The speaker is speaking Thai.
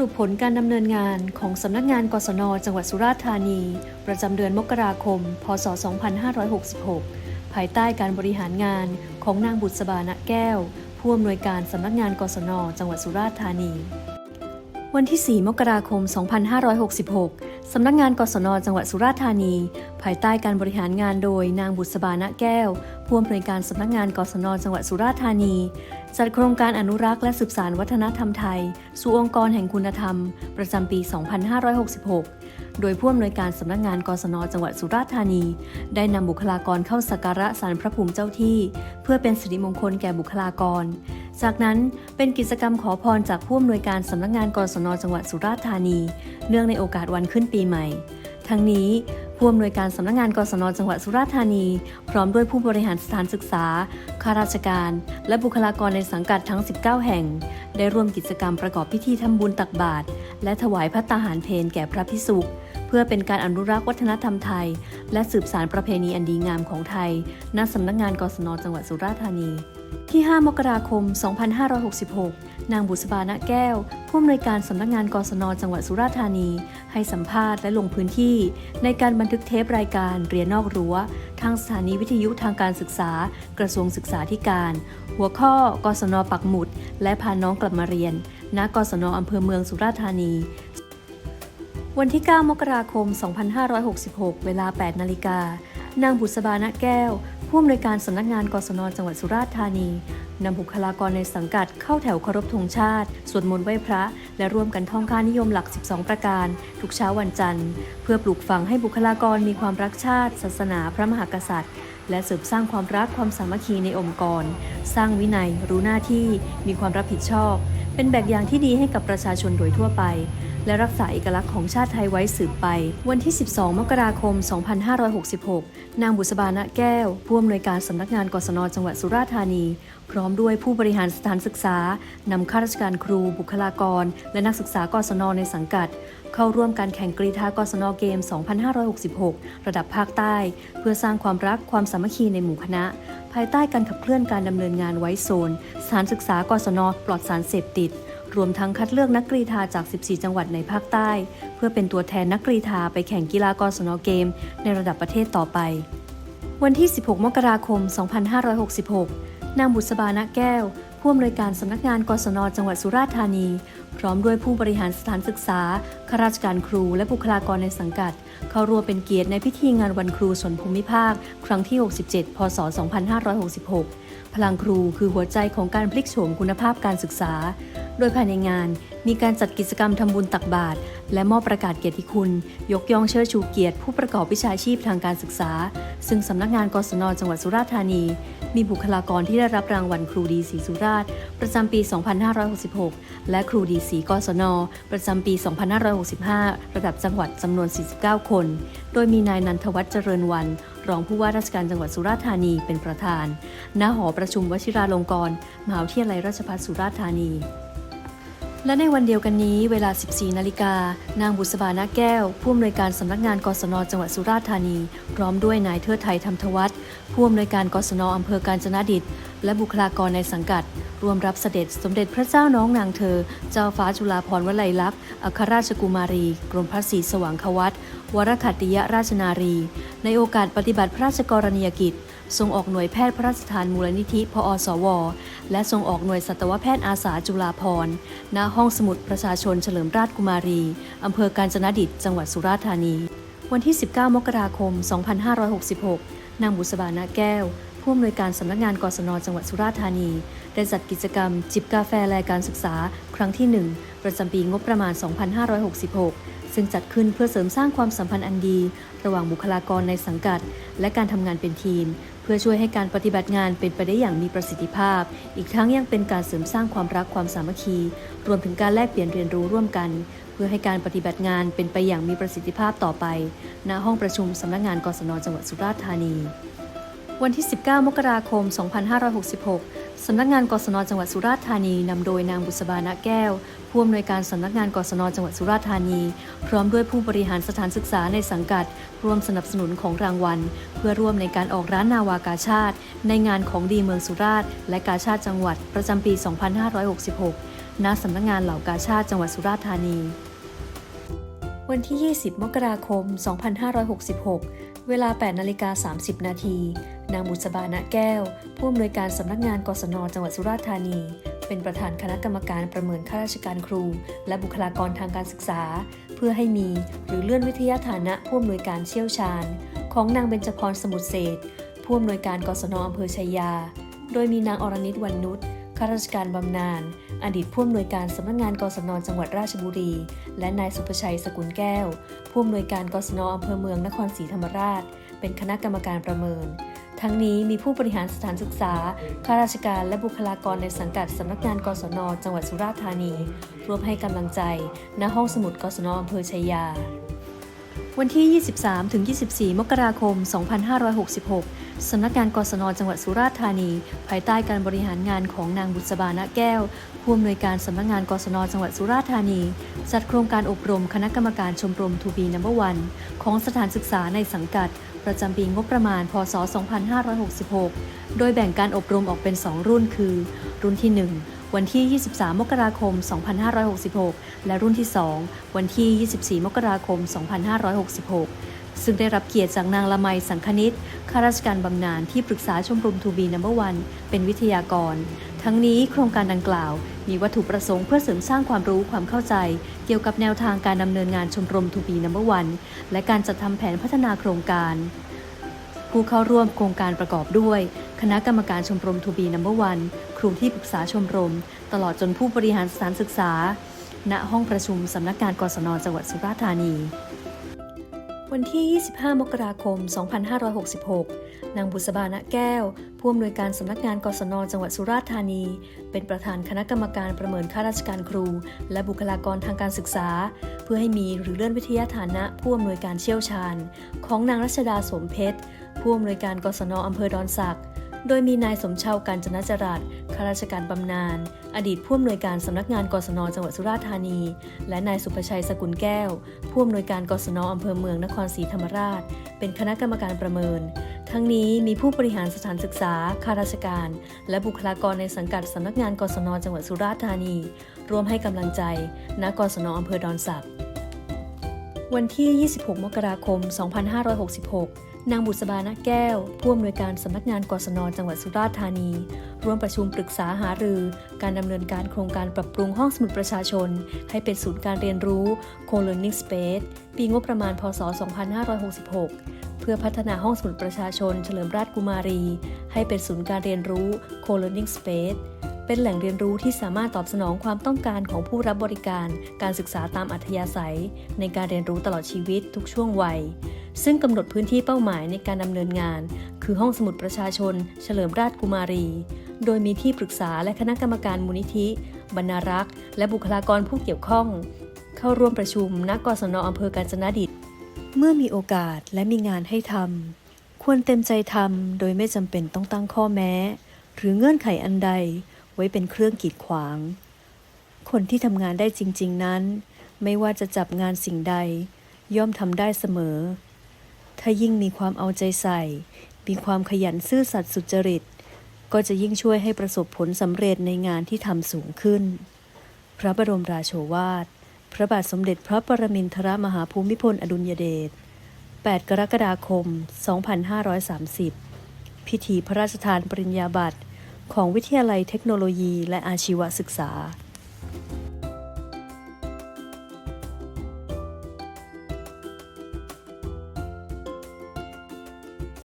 รุปผลการดำเนินงานของสำนักงานกศน จังหวัดสุราษฎร์ธานี ประจำเดือนมกราคม พศ 2566 ภายใต้การบริหารงานของนางบุษบาณแก้ว ผู้อำนวยการสำนักงานกศน จังหวัดสุราษฎร์ธานี วันที่ 4 มกราคม 2566 สำนักงานกศน จังหวัดสุราษฎร์ธานี ภายใต้การบริหารงานโดยนางบุษบาณแก้ว ผู้อำนวยการสำนักงานกศน จังหวัดสุราษฎร์ธานี จัดโครงการอนุรักษ์และสืบสานวัฒนธรรมไทย สู่องค์กรแห่งคุณธรรม ประจำปี 2566 โดยผู้อำนวยการสำนักงานกศนจังหวัดสุราษฎร์ธานี ได้นำบุคลากรเข้าสักการะสารพระภูมิเจ้าที่ เพื่อเป็นสิริมงคลแก่บุคลากร จากนั้นเป็นกิจกรรมขอพรจากผู้อำนวยการสำนักงานกศนจังหวัดสุราษฎร์ธานี เนื่องในโอกาสวันขึ้นปีใหม่ ทั้งนี้ผู้อำนวยการสำนักงานกศนจังหวัดสุราษฎร์ธานี พร้อมด้วยผู้บริหารสถานศึกษา ข้าราชการ และบุคลากรในสังกัดทั้ง 19 แห่ง ได้ร่วมกิจกรรมประกอบพิธีทำบุญตักบาตรและถวายพระตาหารเพลแก่พระพิสุเพื่อเป็นการอนุรักษ์วัฒนธรรมไทย และสืบสานประเพณีอันดีงามของไทย ณ สำนักงานกศนจังหวัดสุราษฎร์ธานี ที่ 5 มกราคม 2566 นางบุษบาณแก้ว ผู้อำนวยการสำนักงานกศนจังหวัดสุราษฎร์ธานี ให้สัมภาษณ์และลงพื้นที่ ในการบันทึกเทปรายการเรียนนอกรั้ว ทางสถานีวิทยุทางการศึกษา กระทรวงศึกษาธิการ หัวข้อ กศนปักหมุด และพาน้องกลับมาเรียน ณ กศนอำเภอเมืองสุราษฎร์ธานี วันที่ 9 มกราคม 2566 เวลา 8 นาฬิกา นางบุษบาณแก้ว ผู้อำนวยการสำนักงานกศนจังหวัดสุราษฎร์ธานี นำบุคลากรในสังกัดเข้าแถวเคารพธงชาติ สวดมนต์ไหว้พระ และร่วมกันท่องค่านิยมหลัก 12 ประการ ทุกเช้าวันจันทร์ เพื่อปลูกฝังให้บุคลากรมีความรักชาติ ศาสนา พระมหากษัตริย์ และเสริมสร้างความรักความสามัคคีในองค์กร สร้างวินัย รู้หน้าที่ มีความรับผิดชอบ เป็นแบบอย่างที่ดีให้กับประชาชนโดยทั่วไป และรักษาเอกลักษณ์ของชาติไทยไว้สืบไป วันที่ 12 มกราคม 2566 นางบุษบาณแก้ว ผู้อำนวยการสำนักงานกศนจังหวัดสุราษฎร์ธานี พร้อมด้วยผู้บริหารสถานศึกษานำข้าราชการครู บุคลากร และนักศึกษากศนในสังกัด เข้าร่วมการแข่งกรีฑากศนเกม 2566 ระดับภาคใต้ เพื่อสร้างความรักความสามัคคีในหมู่คณะ ภายใต้การขับเคลื่อนการดำเนินงานไว้โซนสถานศึกษากศนปลอดสารเสพติด รวมทั้งคัดเลือกนักกรีธาจาก 14 จังหวัดในภาคใต้ เพื่อเป็นตัวแทนนักกรีธาไปแข่งกีฬากศนเกม ในระดับประเทศต่อไป วันที่ 16 มกราคม 2566 นางบุษบาณแก้ว ผู้อำนวยการสำนักงานกศนจังหวัดสุราษฎร์ธานี พร้อมด้วยผู้บริหารสถานศึกษา ข้าราชการครูและบุคลากรในสังกัด เข้าร่วมเป็นเกียรติในพิธีงานวันครูส่วนภูมิภาค ครั้งที่ 67 พศ 2566 พลังครูคือหัวใจของการพลิกโฉมคุณภาพการศึกษา โดยภายในงานมีการจัดกิจกรรมทำบุญตักบาตรและมอบประกาศเกียรติคุณ ยกย่องเชิดชูเกียรติ ผู้ประกอบวิชาชีพทางการศึกษา ซึ่งสำนักงานกศนจังหวัดสุราษฎร์ธานี มีบุคลากรที่ได้รับรางวัลครูดีศรีสุราษฎร์ประจำปี 2566 และครูดีศรีกศน ประจำปี 25 2565ระดับจังหวัดจำนวน 49 คน โดยมีนายนันทวัฒน์เจริญวัน รองผู้ว่าราชการจังหวัดสุราษฎร์ธานีเป็นประธาน ณ หอประชุมวชิราลงกรณ์มหาวิทยาลัยราชภัฏสุราษฎร์ธานี และในวันเดียวกันนี้เวลา 14 นาฬิกา นางบุษบาณแก้ว ผู้อำนวยการสำนักงานกศนจังหวัดสุราษฎร์ธานี พร้อมด้วยนายเทิดไทยธรรมทวัฒน์ผู้อำนวยการกศนอำเภอกาญจนดิตและบุคลากรในสังกัด ร่วมรับเสด็จสมเด็จพระเจ้าน้องนางเธอ เจ้าฟ้าจุฬาภรณ์วลัยลักษณ์อัครราชกุมารี กรมพระศรีสว่างควัตวรขัตติยราชนารี ในโอกาสปฏิบัติพระราชกรณียกิจ ทรงออกหน่วยแพทย์พระราชทานมูลนิธิพอสว และทรงออกหน่วยสัตวแพทย์อาสาจุฬาภรณ์ณห้องสมุดประชาชนเฉลิมราชกุมารี อำเภอกาญจนดิตจังหวัดสุราษฎร์ธานี วันที่ 19 มกราคม 2566 นางบุษบาณแก้วผู้อำนวยการสำนักงานกศนจังหวัดสุราษฎร์ธานี ได้จัดกิจกรรม จิบกาแฟแลการศึกษา ครั้งที่ 1 ประจำปีงบประมาณ 2566 ซึ่งจัดขึ้นเพื่อเสริมสร้างความสัมพันธ์อันดี ระหว่างบุคลากรในสังกัด และการทำงานเป็นทีม เพื่อช่วยให้การปฏิบัติงานเป็นไปได้อย่างมีประสิทธิภาพ อีกทั้งยังเป็นการเสริมสร้างความรักความสามัคคี รวมถึงการแลกเปลี่ยนเรียนรู้ร่วมกัน เพื่อให้การปฏิบัติงานเป็นไปอย่างมีประสิทธิภาพต่อไป ณห้องประชุมสำนักงานกศนจังหวัดสุราษฎร์ธานี วันที่ 19 มกราคม 2566 สำนักงานกศนจังหวัดสุราษฎร์ธานีนำโดยนางบุษบาณแก้ว ผู้อำนวยการสำนักงานกศนจังหวัดสุราษฎร์ธานี พร้อมด้วยผู้บริหารสถานศึกษาในสังกัด ร่วมสนับสนุนของรางวัล เพื่อร่วมในการออกร้านนาวากาชาติ ในงานของดีเมืองสุราษฎร์และกาชาติจังหวัดประจำปี 2566 ณ สำนักงานเหล่ากาชาติจังหวัดสุราษฎร์ธานี วันที่ 20 มกราคม 2566 เวลา 8 นาฬิกา 30 นาที นางบุษบาณแก้ว ผู้อำนวยการสำนักงานกศน จังหวัดสุราษฎร์ธานี เป็นประธานคณะกรรมการประเมินข้าราชการครู และบุคลากรทางการศึกษา เพื่อให้มีหรือเลื่อนวิทยาฐานะผู้อำนวยการเชี่ยวชาญ ของนางเบญจพรสมุทรเศษผู้อำนวยการกศนอำเภอชัยยา โดยมีนางอรณิตวันนุชข้าราชการบำนาญอดีตผู้อำนวยการสำนักงานกศนจังหวัดราชบุรี และนายสุภชัยสกุลแก้ว ผู้อำนวยการกศนอำเภอเมืองนครศรีธรรมราช เป็นคณะกรรมการประเมิน ทั้งนี้มีผู้บริหารสถานศึกษา ข้าราชการและบุคลากรในสังกัดสำนักงานกศนจังหวัดสุราษฎร์ธานี ร่วมให้กำลังใจณห้องสมุดกศนอำเภอชัยยา วันที่ 23 ถึง 24 มกราคม 2566 สำนักงานกศนจังหวัดสุราษฎร์ธานี ภายใต้การบริหารงานของนางบุษบาณแก้ว ผู้อำนวยการสำนักงานกศนจังหวัดสุราษฎร์ธานี จัดโครงการอบรมคณะกรรมการชมรมทูบีนัมเบอร์วันของสถานศึกษาในสังกัด ประจำปีงบประมาณ พศ 2566 โดยแบ่งการอบรมออกเป็น 2 รุ่นคือ รุ่นที่ 1 วันที่ 23 มกราคม 2566 และรุ่นที่ 2 วันที่ 24 มกราคม 2566 ซึ่งได้รับเกียรติจากนางละไมสังคณิตข้าราชการบำนาญที่ปรึกษาชมรมทูบีนัมเบอร์วันเป็นวิทยากร ทั้งนี้โครงการดังกล่าว มีวัตถุประสงค์เพื่อเสริมสร้างความรู้ความเข้าใจ เกี่ยวกับแนวทางการดำเนินงานชมรมทูบีนัมเบอร์วันและการจัดทำแผนพัฒนาโครงการผู้เข้าร่วมโครงการประกอบด้วย คณะกรรมการชมรมทูบีนัมเบอร์วันครูที่ปรึกษาชมรม ตลอดจนผู้บริหารสถานศึกษา ณห้องประชุมสำนักงานกศนจังหวัดสุราษฎร์ธานี วันที่ 25 มกราคม 2566 นางบุษบาณแก้ว ผู้อำนวยการสำนักงานกศนจังหวัดสุราษฎร์ธานี เป็นประธานคณะกรรมการประเมินข้าราชการครู และบุคลากรทางการศึกษา เพื่อให้มีหรือเลื่อนวิทยาฐานะผู้อำนวยการเชี่ยวชาญ ของนางรัชดาสมเพชรผู้อำนวยการกศนอำเภอดอนสัก โดยมีนายสมเชาวการจนจรัสข้าราชการบำนาญ อดีตผู้อำนวยการสำนักงานกศนจังหวัดสุราษฎร์ธานี และนายสุภชัยสกุลแก้ว ผู้อำนวยการกศนอำเภอเมืองนครศรีธรรมราช เป็นคณะกรรมการประเมิน ทั้งนี้มีผู้บริหารสถานศึกษา ข้าราชการ และบุคลากรในสังกัดสำนักงานกศนจังหวัดสุราษฎร์ธานี ร่วมให้กำลังใจณกศนอำเภอดอนสักวันที่ 26 มกราคม 2566 นางบุษบาณแก้ว ผู้อำนวยการสำนักงานกศนจังหวัดสุราษฎร์ธานี ร่วมประชุมปรึกษาหารือ การดำเนินการโครงการปรับปรุงห้องสมุดประชาชน ให้เป็นศูนย์การเรียนรู้ Co-learning Space ปีงบประมาณ พศ 2566 เพื่อพัฒนาห้องสมุดประชาชน เฉลิมราชกุมารี ให้เป็นศูนย์การเรียนรู้ Co-learning Space เป็นแหล่งเรียนรู้ที่สามารถตอบสนองความต้องการของผู้รับบริการ การศึกษาตามอัธยาศัย ในการเรียนรู้ตลอดชีวิตทุกช่วงวัย ซึ่งกำหนดพื้นที่เป้าหมายในการดำเนินงาน คือห้องสมุดประชาชน เฉลิมราชกุมารี โดยมีที่ปรึกษาและคณะกรรมการมูลนิธิ บรรณารักษ์ และบุคลากรผู้เกี่ยวข้อง เข้าร่วมประชุมณกศนอำเภอกาญจนดิต เมื่อมีโอกาสและมีงานให้ทำควรเต็มใจทำโดยไม่จำเป็นต้องตั้งข้อแม้ หรือเงื่อนไขอันใดไว้เป็นเครื่องกีดขวาง คนที่ทำงานได้จริง ๆ นั้น ไม่ว่าจะจับงานสิ่งใด ย่อมทำได้เสมอ ถ้ายิ่งมีความเอาใจใส่ มีความขยันซื่อสัตย์สุจริต ก็จะยิ่งช่วยให้ประสบผลสำเร็จในงานที่ทำสูงขึ้น พระบรมราโชวาท พระบาทสมเด็จพระปรมินทรมหาภูมิพลอดุลยเดช 8 กรกฎาคม 2530 พิธีพระราชทานปริญญาบัตรของวิทยาลัยเทคโนโลยีและอาชีวศึกษา